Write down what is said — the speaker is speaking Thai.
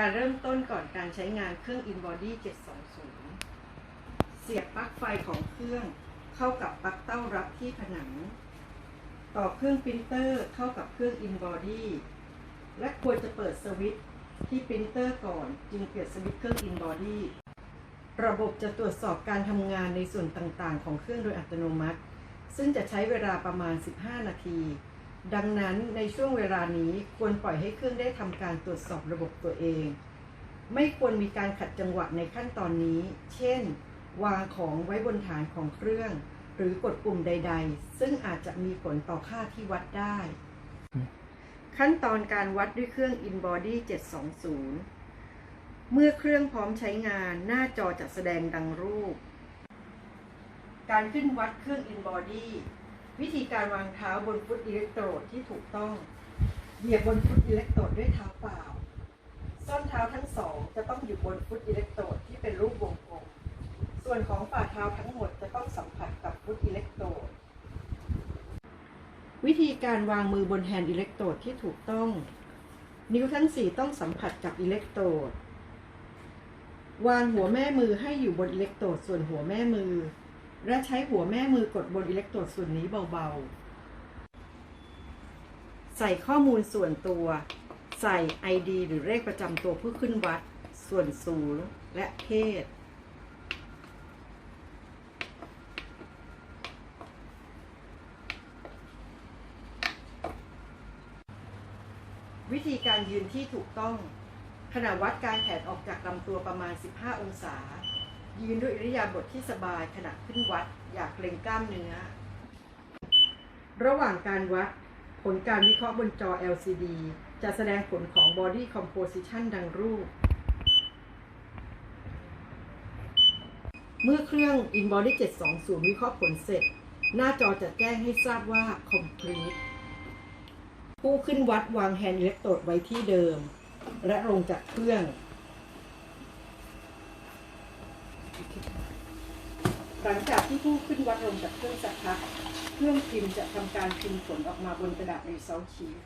การเริ่มต้นก่อนการใช้งานเครื่อง InBody 720 เสียบปลั๊กไฟของเครื่องเข้ากับปลั๊กเต้ารับที่ผนัง ต่อเครื่องปรินเตอร์เข้ากับเครื่อง InBody และควรจะเปิดสวิตช์ที่ปรินเตอร์ก่อนจึงเปิดสวิตช์เครื่อง InBody ระบบจะตรวจสอบการทำงานในส่วนต่างๆ ของเครื่องโดยอัตโนมัติ ซึ่งจะใช้เวลาประมาณ 15 นาที ดังนั้นในช่วงเวลานี้ควรปล่อยให้เครื่องได้ทำการตรวจสอบระบบตัวเอง ไม่ควรมีการขัดจังหวะในขั้นตอนนี้ เช่น วางของไว้บนฐานของเครื่อง หรือกดปุ่มใด ๆ ซึ่งอาจจะมีผลต่อค่าที่วัดได้ ขั้นตอนการวัดด้วยเครื่อง InBody 720 เมื่อเครื่องพร้อมใช้งานหน้าจอจะแสดงดังรูป การขึ้นวัดเครื่อง InBody วิธีการวางเท้าบนฟุตอิเล็กโทรดที่ถูกต้อง เหยียบบนฟุตอิเล็กโทรดด้วยเท้าเปล่า ส้นเท้าทั้งสองจะต้องอยู่บนฟุตอิเล็กโทรดที่เป็นรูปวงกลม ส่วนของฝ่าเท้าทั้งหมดจะต้องสัมผัสกับฟุตอิเล็กโทรด วิธีการวางมือบนแฮนด์อิเล็กโทรดที่ถูกต้อง นิ้วทั้งสี่ต้องสัมผัสกับอิเล็กโทรด วางหัวแม่มือให้อยู่บนอิเล็กโทรดส่วนหัวแม่มือ และใช้หัวแม่มือกดบนอิเล็กโทรดส่วนนี้เบาๆ ใส่ข้อมูลส่วนตัว ใส่ ID หรือเลขประจำตัวผู้ขึ้นวัด ส่วนสูงและเพศ วิธีการยืนที่ถูกต้องขณะวัดการแขนออกจากลำตัวประมาณ 15 องศา ยืนด้วยอิริยาบถทที่สบายขณะขึ้นวัด อย่าเกรงกล้ามเนื้อ ระหว่างการวัด ผลการวิเคราะห์บนจอ LCD จะแสดงผลของ Body Composition ดังรูป เมื่อเครื่อง InBody 720 วิเคราะห์ผลเสร็จ หน้าจอจะแจ้งให้ทราบว่า complete ผู้ขึ้นวัดวางแฮนด์อิเล็กโทรดไว้ที่เดิม และลงจากเครื่อง หลังจากที่ผู้ขึ้นวัดลงจากเครื่องสักพัก เครื่องพิมพ์จะทำการพิมพ์ผลออกมาบนกระดาษในเซาชีท